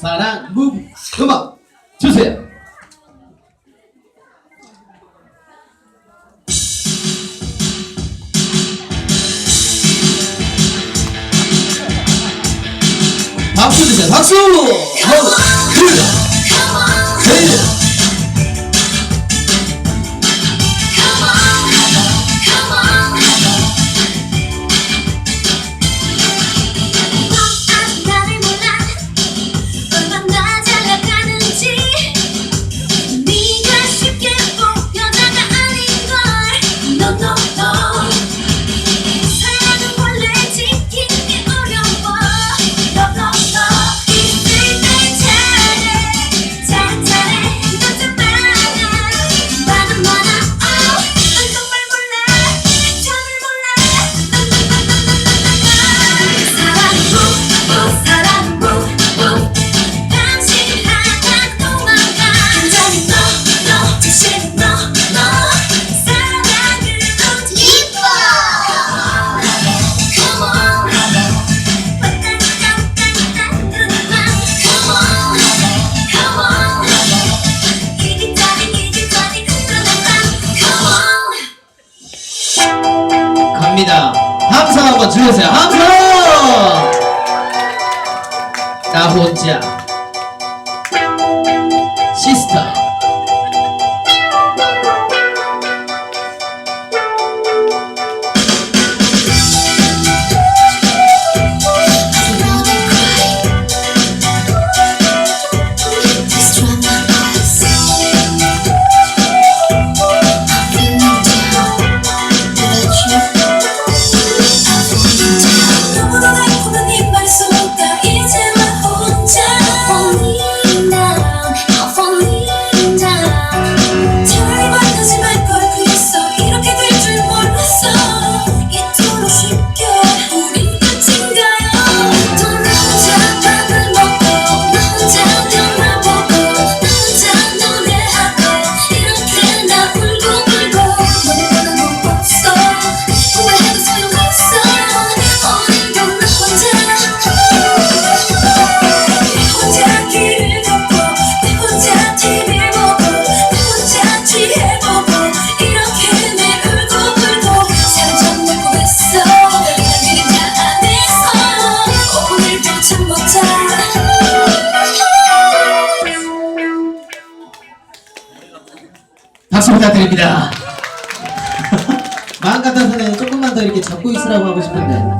사랑 무브 음악 주세요. 박수 주세요. 박수! 어. 감사합니다. 함성 한번 주세요. 함성! 나 혼자. 시스터. 부탁드립니다. 마음 같아서는 조금만 더 이렇게 잡고 있으라고 하고 싶은데.